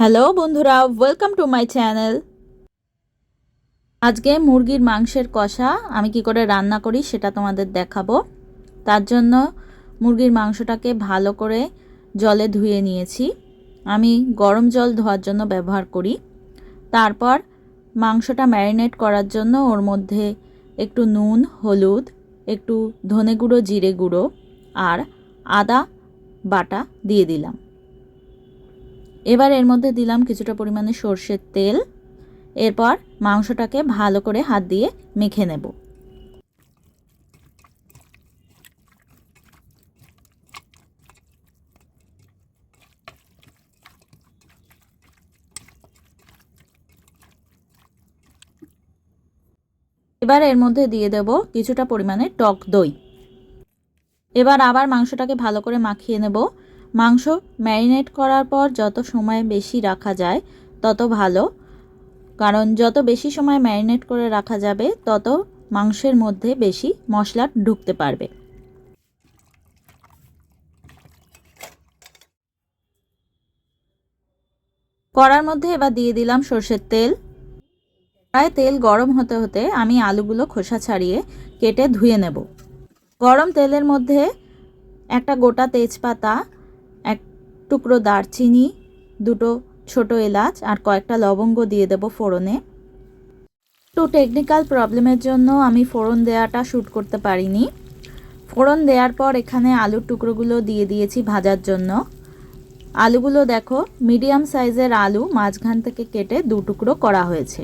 Hello বন্ধুরা welcome to my channel আজকে মুরগির মাংসের কষা, আমি কি করে রান্না করি সেটা তোমাদের দেখাবো। তার জন্য মুরগির মাংসটাকে ভালো করে জলে ধুয়ে নিয়েছি। আমি গরম জল ধোয়ার জন্য ব্যবহার করি। তারপর মাংসটা ম্যারিনেট করার জন্য ওর মধ্যে একটু নুন, হলুদ, একটু ধনে গুঁড়ো, জিরে গুঁড়ো আর আদা বাটা দিয়ে দিলাম। এবার এর মধ্যে দিলাম কিছুটা পরিমাণে সর্ষের তেল। এরপর মাংসটাকে ভালো করে হাত দিয়ে মেখে নেব। এবার এর মধ্যে দিয়ে দেব কিছুটা পরিমাণে টক দই। এবার আবার মাংসটাকে ভালো করে মাখিয়ে নেব। মাংস ম্যারিনেট করার পর যত সময় বেশি রাখা যায়, তত ভালো। কারণ যত বেশি সময় ম্যারিনেট করে রাখা যাবে, তত মাংসের মধ্যে বেশি মশলা ঢুকতে পারবে। কড়ার মধ্যে এবার দিয়ে দিলাম সর্ষের তেল। প্রায় তেল গরম হতে হতে আমি আলুগুলো খোসা ছাড়িয়ে কেটে ধুয়ে নেব। গরম তেলের মধ্যে একটা গোটা তেজপাতা টুকরো দারচিনি, দুটো ছোট এলাচ আর কয়েকটা লবঙ্গ দিয়ে দেব ফোড়নে। একটু টেকনিক্যাল প্রবলেমের জন্য আমি ফোড়ন দেওয়াটা শ্যুট করতে পারিনি। ফোড়ন দেওয়ার পর এখানে আলুর টুকরোগুলো দিয়ে দিয়েছি ভাজার জন্য। আলুগুলো দেখো মিডিয়াম সাইজের আলু মাঝখান থেকে কেটে দু টুকরো করা হয়েছে।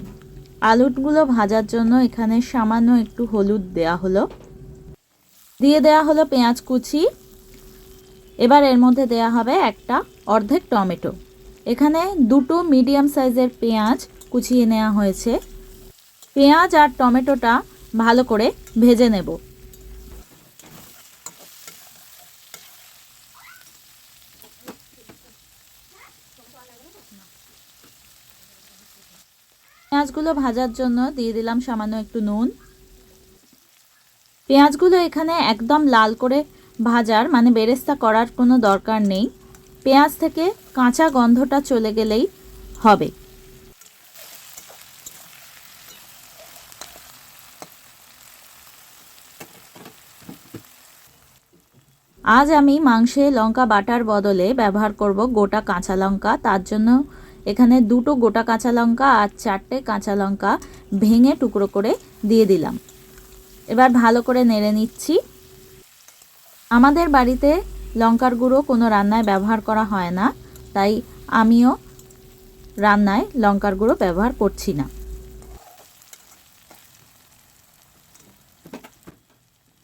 আলুগুলো ভাজার জন্য এখানে সামান্য একটু হলুদ দেয়া হলো। দিয়ে দেয়া হলো পেঁয়াজ কুচি এবার এর মধ্যে দেয়া হবে একটা অর্ধেক টমেটো। এখানে দুটো মিডিয়াম সাইজের পেঁয়াজ কুচিয়ে নেওয়া হয়েছে। পেঁয়াজ আর টমেটোটা ভালো করে ভেজে নেব। পেঁয়াজগুলো ভাজার জন্য দিয়ে দিলাম সামান্য একটু নুন। পেঁয়াজগুলো এখানে একদম লাল করে ভাজার মানে বেরেস্তা করার কোনো দরকার নেই। পেঁয়াজ থেকে কাঁচা গন্ধটা চলে গেলেই হবে। আজ আমি মাংসে লঙ্কা বাটার বদলে ব্যবহার করব গোটা কাঁচা লঙ্কা। তার জন্য এখানে দুটো গোটা কাঁচা লঙ্কা আর চারটে কাঁচা লঙ্কা ভেঙে টুকরো করে দিয়ে দিলাম। এবার ভালো করে নেড়ে নিচ্ছি। আমাদের বাড়িতে লঙ্কার গুঁড়ো কোনো রান্নায় ব্যবহার করা হয় না, তাই আমিও রান্নায় লঙ্কার গুঁড়ো ব্যবহার করছি না।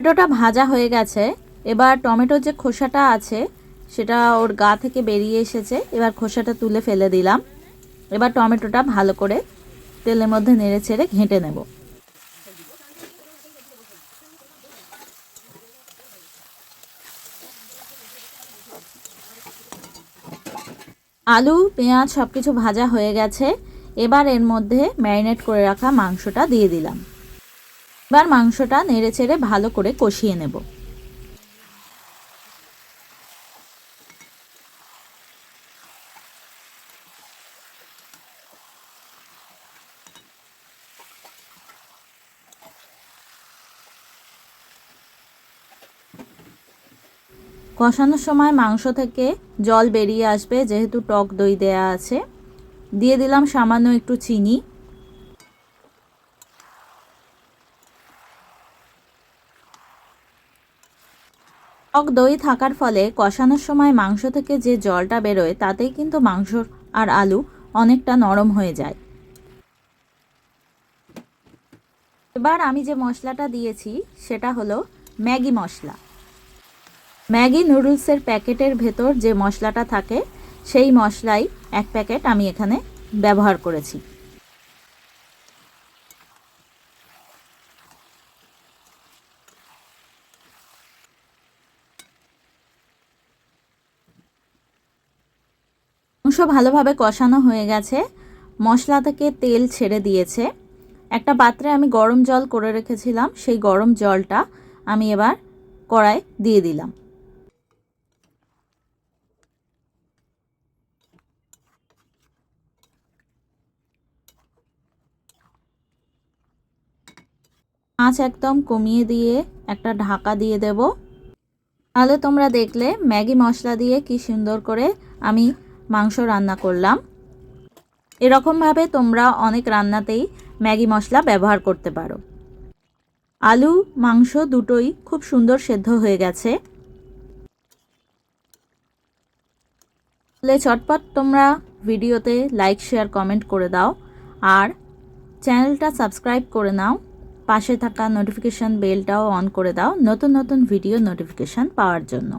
টমেটোটা ভাজা হয়ে গেছে, এবার টমেটোর যে খোসাটা আছে, সেটা ওর গা থেকে বেরিয়ে এসেছে, এবার খোসাটা তুলে ফেলে দিলাম। এবার টমেটোটা ভালো করে তেলের মধ্যে নেড়ে ছেড়ে ঘেঁটে নেব। আলু, পেঁয়াজ সব কিছু ভাজা হয়ে গেছে। এবার এর মধ্যে ম্যারিনেট করে রাখা মাংসটা দিয়ে দিলাম। এবার মাংসটা নেড়ে ছেড়ে ভালো করে কষিয়ে নেব। কষানোর সময় মাংস থেকে জল বেরিয়ে আসবে, যেহেতু টক দই দেয়া আছে। দিয়ে দিলাম সামান্য একটু চিনি। টক দই থাকার ফলে কষানোর সময় মাংস থেকে যে জলটা বেরোয়, তাতেই কিন্তু মাংস আর আলু অনেকটা নরম হয়ে যায়। এবার আমি যে মশলাটা দিয়েছি, সেটা হলো ম্যাগি মশলা। ম্যাগি নুডলসের প্যাকেটের ভেতর যে মশলাটা থাকে, সেই মশলাই এক প্যাকেট আমি এখানে ব্যবহার করেছি। মাংস ভালোভাবে কষানো হয়ে গেছে। মশলা থেকে তেল ছেড়ে দিয়েছে। একটা পাত্রে আমি গরম জল করে রেখেছিলাম, সেই গরম জলটা আমি এবার কড়াই দিয়ে দিলাম। আঁচ একদম কমিয়ে দিয়ে একটা ঢাকা দিয়ে দেব। তাহলে তোমরা দেখলে ম্যাগি মশলা দিয়ে কি সুন্দর করে আমি মাংস রান্না করলাম। এরকমভাবে তোমরা অনেক রান্নাতেই ম্যাগি মশলা ব্যবহার করতে পারো। আলু, মাংস দুটোই খুব সুন্দর সেদ্ধ হয়ে গেছে। তাহলে চটপট তোমরা ভিডিওতে লাইক, শেয়ার, কমেন্ট করে দাও। আর চ্যানেলটা সাবস্ক্রাইব করে নাও। পাশে থাকা নোটিফিকেশান বেলটাও অন করে দাও নতুন নতুন ভিডিও নোটিফিকেশান পাওয়ার জন্য।